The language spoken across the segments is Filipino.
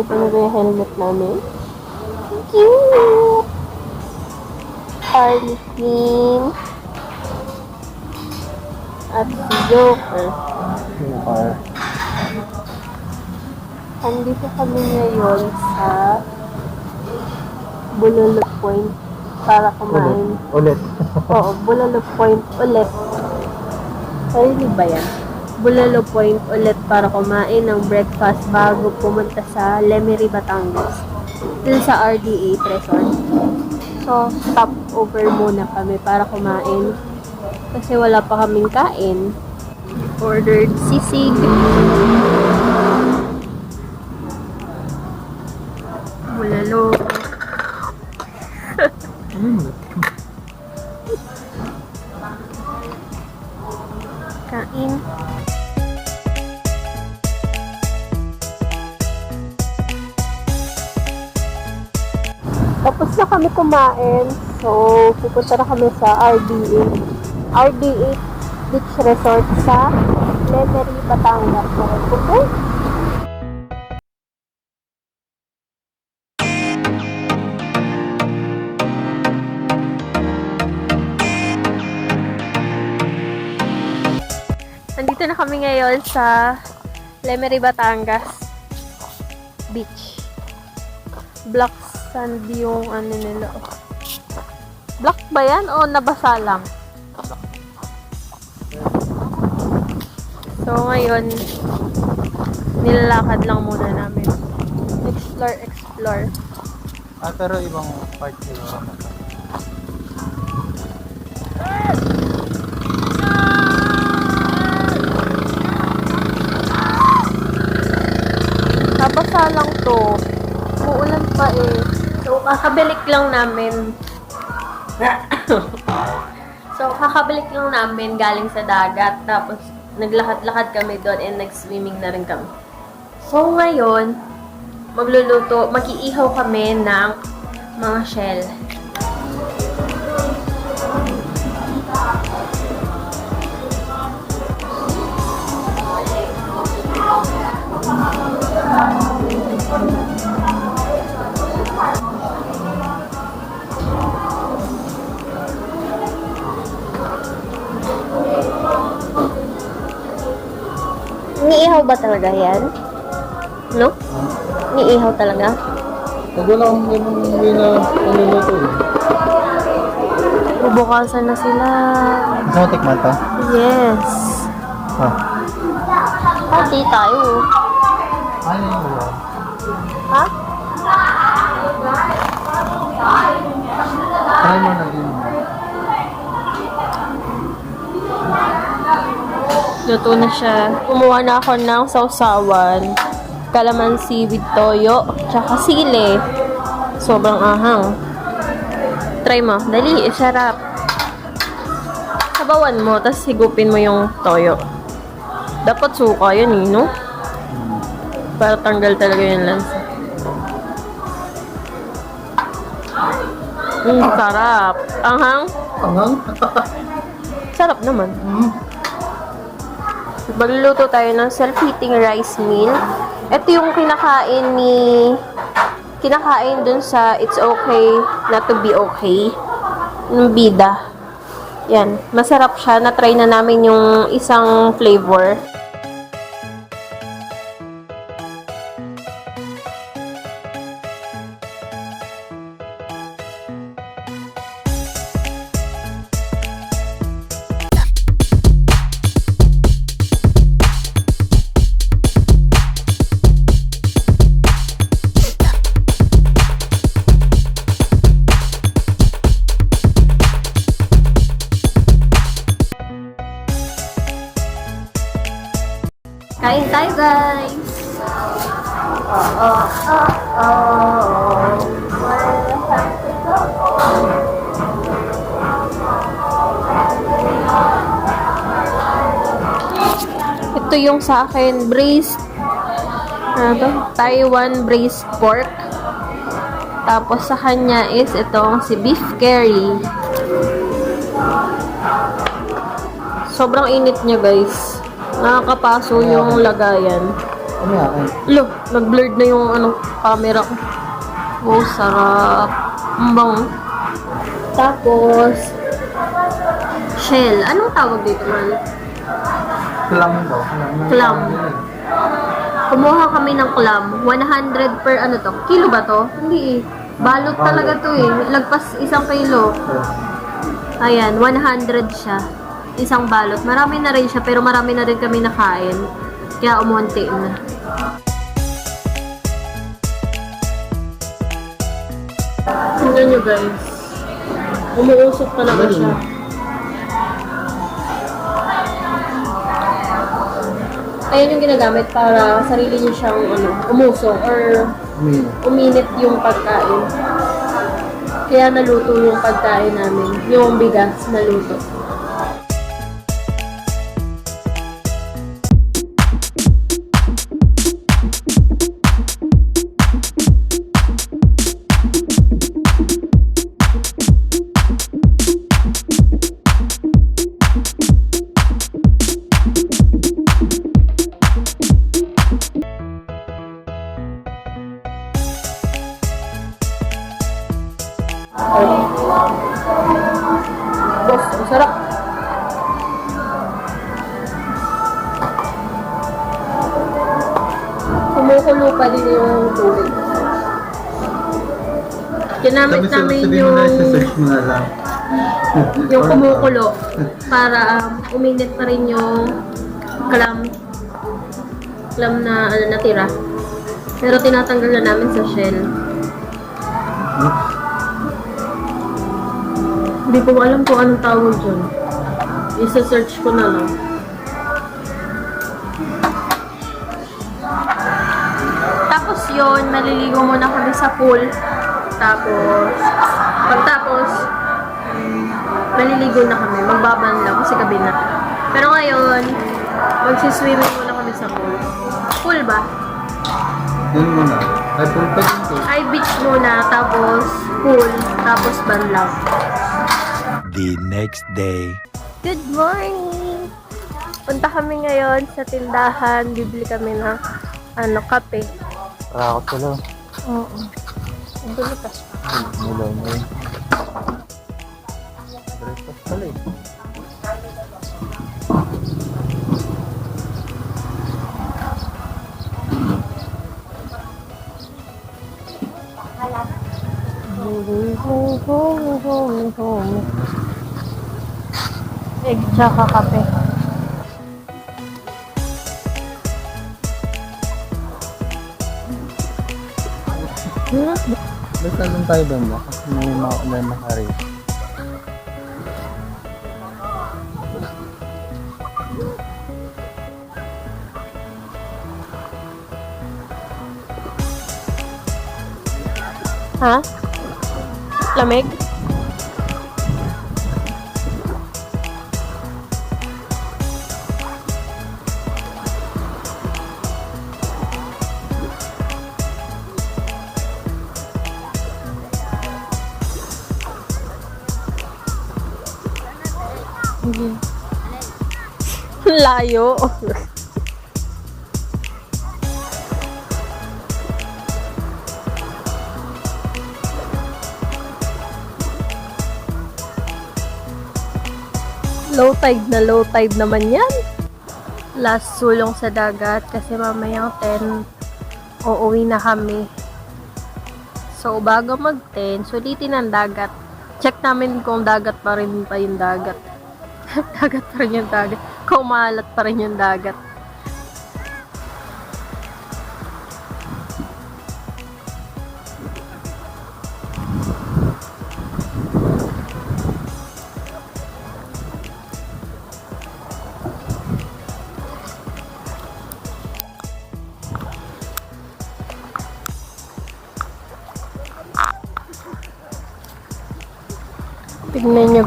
ito na yung helmet namin. Cute! Harley Quinn. At si Joker. Car. Andito kami ngayon sa Bulalo Point para kumain. Ulit. Oo, Bulalo Point ulit. Sarili ba yan? Bulalo Point ulit para kumain ng breakfast bago pumunta sa Lemery, Batangas. Dun sa RDA Resort. So, stop over muna kami para kumain. Kasi wala pa kaming kain. Ordered sisig. Bulalo. Kain. Tapos na kami kumain. So, pupunta na kami sa RDA. RDA Beach Resort sa Lemery, Batangas. So, okay? Nandito na kami ngayon sa Lemery, Batangas Beach. Black sand yung ano nila. Black ba yan o nabasa lang? So ngayon, nilalakad lang muna namin. Explore, explore. Ah, pero ibang part nila. Nabasa lang to. Uulan pa eh. So, kakabilik lang namin. so, kakabilik lang namin galing sa dagat. Tapos, naglakad-lakad kami doon and nag-swimming na rin kami. So, ngayon, magluluto, mag-iihaw kami ng mga shell. Niihaw ba talaga yan? No? Niihaw talaga? Pag wala akong ibang way na ano na ito eh. Bubukasan na sila. Gusto mo tikman to? Yes. Ah. Pati tayo. Ano yung? Ha? Try mo na yun. Luto na siya. Kumuha na ako ng sausawan, kalamansi with toyo, tsaka sili. Sobrang ahang. Try mo. Dali, sarap. Sabawan mo, tapos higupin mo yung toyo. Dapat suka yun eh, no? Para tanggal talaga yung lansa. Mm, sarap. Anghang? Angang? Sarap naman. Hmm. Magluluto tayo ng self-heating rice meal. Ito yung kinakain ni... Kinakain dun sa It's Okay Not To Be Okay. Yung bida. Yan. Masarap siya. Na-try na namin yung isang flavor. Kain tayo, guys! Oh, oh, oh, oh. Ito yung sa akin, braised, ano? Taiwan braised pork. Tapos sa kanya is itong si beef curry. Sobrang init niya, guys. Nakakapaso yung lagayan. Ano akin? Lo, nag-blurred na yung ano, camera ko. Wow, sarap. Ang bango. Tapos, shell. Anong tawag dito man? Clam. Clam. Clam. Kumuha kami ng clam. 100 per ano to? Kilo ba to? Hindi eh. Balot talaga to eh. Lagpas isang kilo. Ayan, 100 siya. Isang balot. Marami na rin siya, pero marami na rin kami nakain. Kaya umunti na. Tingnan nyo guys. Umuusok talaga siya. Ayan yung ginagamit para sarili niyo siyang ano, umusok or Umin. uminit yung pagkain. Kaya naluto yung pagkain namin. Yung bigas naluto. Ginamit namin yung, mo na lang. yung kumukulo para um, uminit pa rin yung clam clam na ano, natira. Pero tinatanggal na namin sa shell. Hindi ko alam kung anong tawag dyan. Isa-search ko na lang. Tapos yon maliligo muna kami sa pool. Tapos, pagtapos, maliligo na kami. Magbaban lang kasi gabi na. Pero ngayon, magsiswimming muna kami sa pool. Pool ba? Yun muna. Ay, punta din to. Ay, beach muna, tapos pool, tapos banlaw. the next day. Good morning! Punta kami ngayon sa tindahan. Bibili kami ng ano, kape. Rakot ko lang. Oo. Ang bulitas. Mula mo yun. Breakfast pala eh. Egg tsaka kape. Basta lang tayo doon ba? Kasi may mga may makari. Ha? Lamig? Layo. Low tide na low tide naman yan. Last sulong sa dagat kasi mamayang 10 uuwi na kami. So, bago mag-10, sulitin ang dagat. Check namin kung dagat pa rin pa yung dagat. dagat pa rin yung dagat. Kung maalat pa rin yung dagat.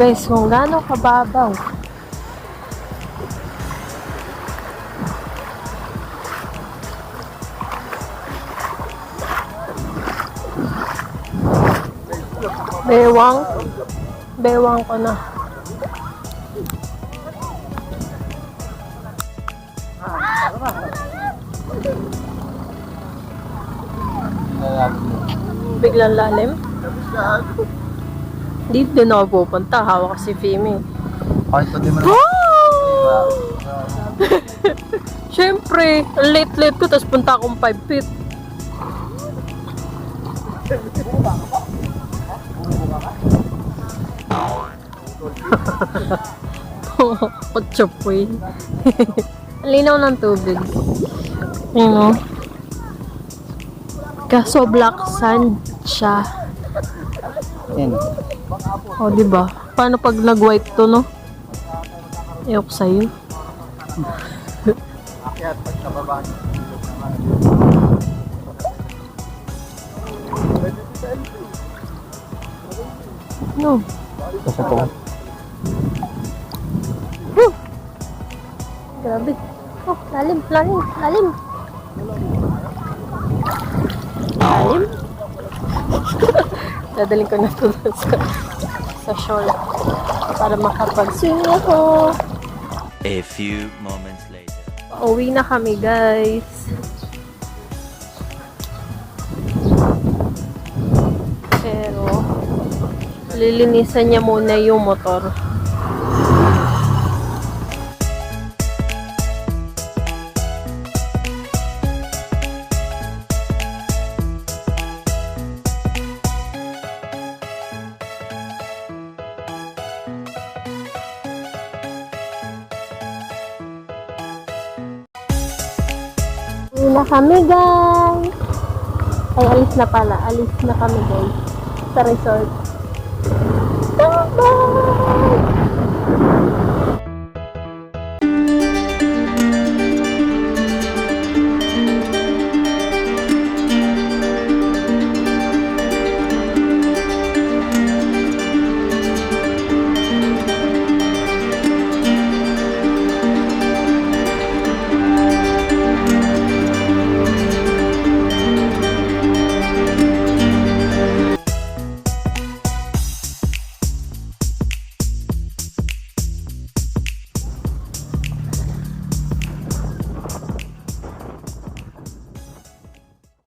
Guys kung gaano kababaw. Bewang. Bewang ko na. Biglang lalim. Di din ako pupunta. Hawak si Fimi. Kahit pa di mo Oh! Siyempre, late-late ko, tapos punta akong 5 feet. Ang linaw ng tubig. Ano? Kaso black sand siya. Yan. O, di ba? Paano pag nag-white to, no? Ayok sa'yo. Kaya pag nababa. No. Kasi po. Grabe. Oh, lalim, lalim, lalim. Lalim. Dadaling ko na ito dun sa, sa shore para makapag-swing ako. A few moments later. Uwi na kami, guys. Pero, lilinisan niya muna yung motor. Hindi na kami guys. Ay, alis na pala. Alis na kami guys. Sa resort. Bye-bye!